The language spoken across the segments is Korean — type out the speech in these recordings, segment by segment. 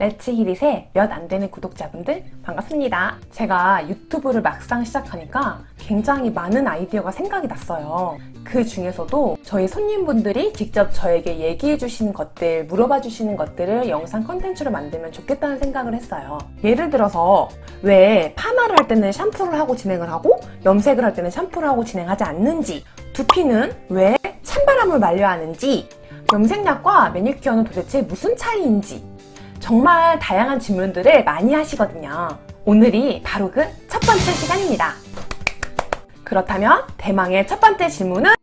레츠 히릿의 몇 안 되는 구독자분들 반갑습니다. 제가 유튜브를 막상 시작하니까 굉장히 많은 아이디어가 생각이 났어요. 그 중에서도 저희 손님분들이 직접 저에게 얘기해 주시는 것들, 물어봐 주시는 것들을 영상 컨텐츠로 만들면 좋겠다는 생각을 했어요. 예를 들어서 왜 파마를 할 때는 샴푸를 하고 진행을 하고 염색을 할 때는 샴푸를 하고 진행하지 않는지 두피는 왜 찬바람을 말려야 하는지 염색약과 매니큐어는 도대체 무슨 차이인지 정말 다양한 질문들을 많이 하시거든요. 오늘이 바로 그 첫 번째 시간입니다. 그렇다면 대망의 첫 번째 질문은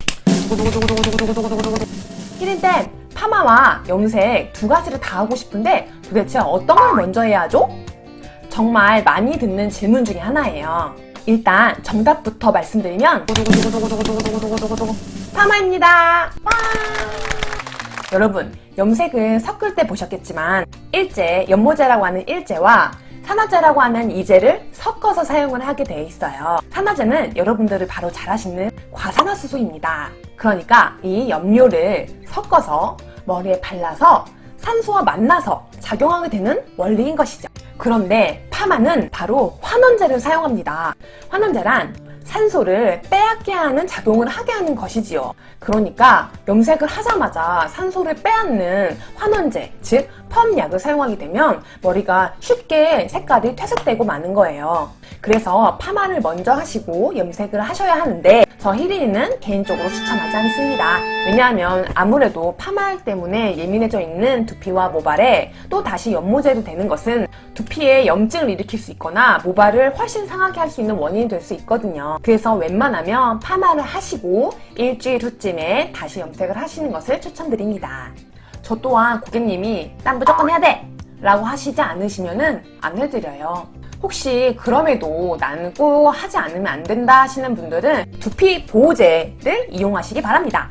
히든댐 파마와 염색 두 가지를 다 하고 싶은데 도대체 어떤 걸 먼저 해야 하죠? 정말 많이 듣는 질문 중에 하나예요. 일단 정답부터 말씀드리면 파마입니다. 와! 여러분, 염색은 섞을 때 보셨겠지만 일제, 연모제라고 하는 일제와 산화제라고 하는 이제를 섞어서 사용을 하게 돼 있어요. 산화제는 여러분들을 바로 잘 아시는 과산화수소입니다. 그러니까 이 염료를 섞어서 머리에 발라서 산소와 만나서 작용하게 되는 원리인 것이죠. 그런데 파마는 바로 환원제를 사용합니다. 환원제란 산소를 빼앗게 하는 작용을 하게 하는 것이지요. 그러니까 염색을 하자마자 산소를 빼앗는 환원제, 즉 펌약을 사용하게 되면 머리가 쉽게 색깔이 퇴색되고 마는 거예요. 그래서 파마를 먼저 하시고 염색을 하셔야 하는데 저 히린이는 개인적으로 추천하지 않습니다. 왜냐하면 아무래도 파마 때문에 예민해져 있는 두피와 모발에 또 다시 연모제로 되는 것은 두피에 염증을 일으킬 수 있거나 모발을 훨씬 상하게 할 수 있는 원인이 될 수 있거든요. 그래서 웬만하면 파마를 하시고 일주일 후쯤에 다시 염색을 하시는 것을 추천드립니다. 저 또한 고객님이 난 무조건 해야 돼! 라고 하시지 않으시면은 안 해드려요. 혹시 그럼에도 나는 꼭 하지 않으면 안 된다 하시는 분들은 두피 보호제를 이용하시기 바랍니다.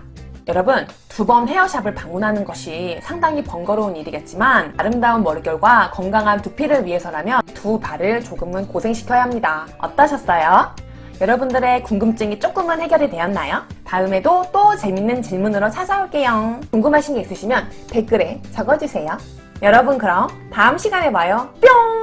여러분, 두 번 헤어샵을 방문하는 것이 상당히 번거로운 일이겠지만 아름다운 머릿결과 건강한 두피를 위해서라면 두 발을 조금은 고생시켜야 합니다. 어떠셨어요? 여러분들의 궁금증이 조금은 해결이 되었나요? 다음에도 또 재밌는 질문으로 찾아올게요. 궁금하신 게 있으시면 댓글에 적어주세요. 여러분 그럼 다음 시간에 봐요. 뿅!